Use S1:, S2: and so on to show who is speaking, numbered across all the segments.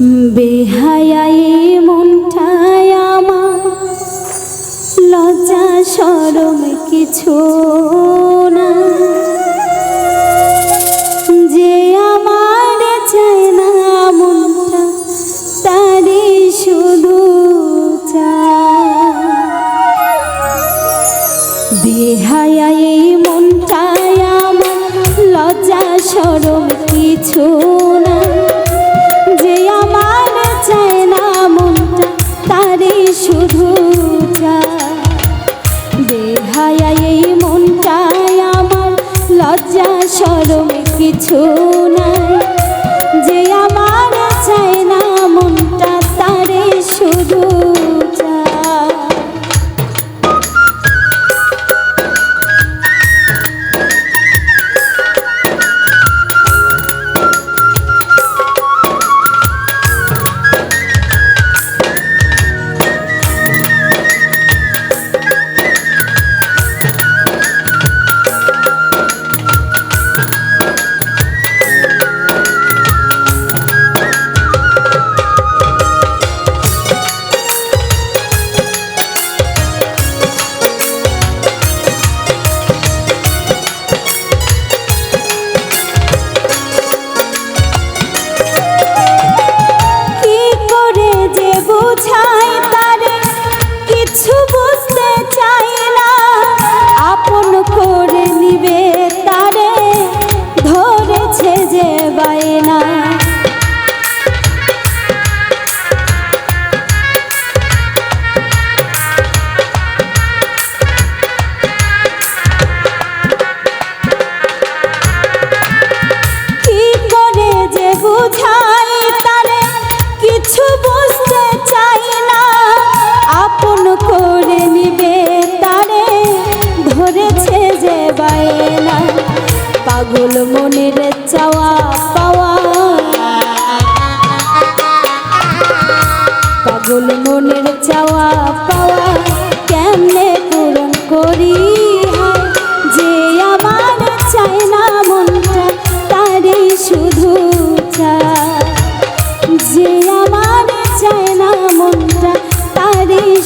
S1: বেহায়াই মনটায় আমার। লজ্জা, সরম কিছু না। যে আমার চায় না মনটা তারে শুধু বেহায়াই মনটায় আমার, লজ্জা, সরম কিছু না। শুধু চা এই মনটায় আমার লজ্জা সরম কিছু না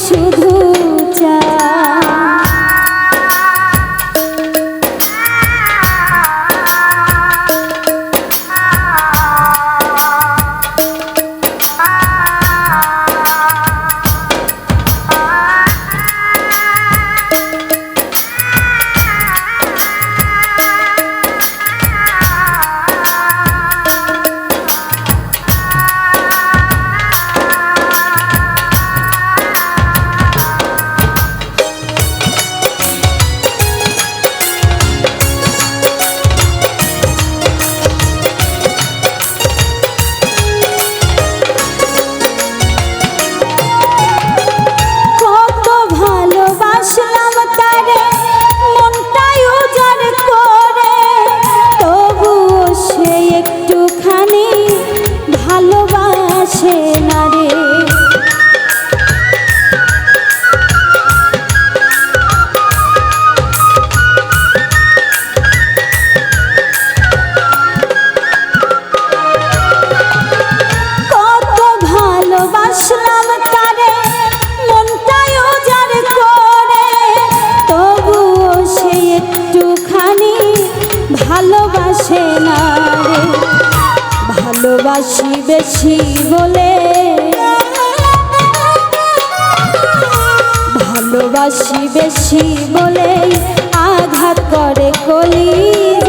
S1: শুধু না বেশি বলে ভালোবাসি বেশি বলে আঘাত করে কলিজ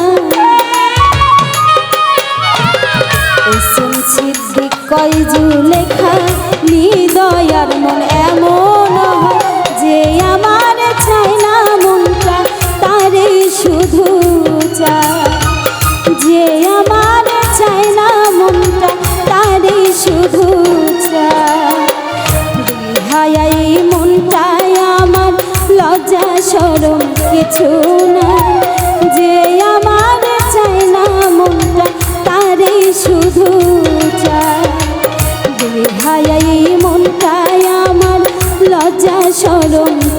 S1: সিদ্দিক কয় জুলেখা নিদয়ার মন এমন যে আমার চায় না মনটা তারে শুধু চায়। যে আমার চায় না মনটা তারে শুধু চায়। মনটায় আমার লজ্জা সরম কিছু না। লজ্জা সরম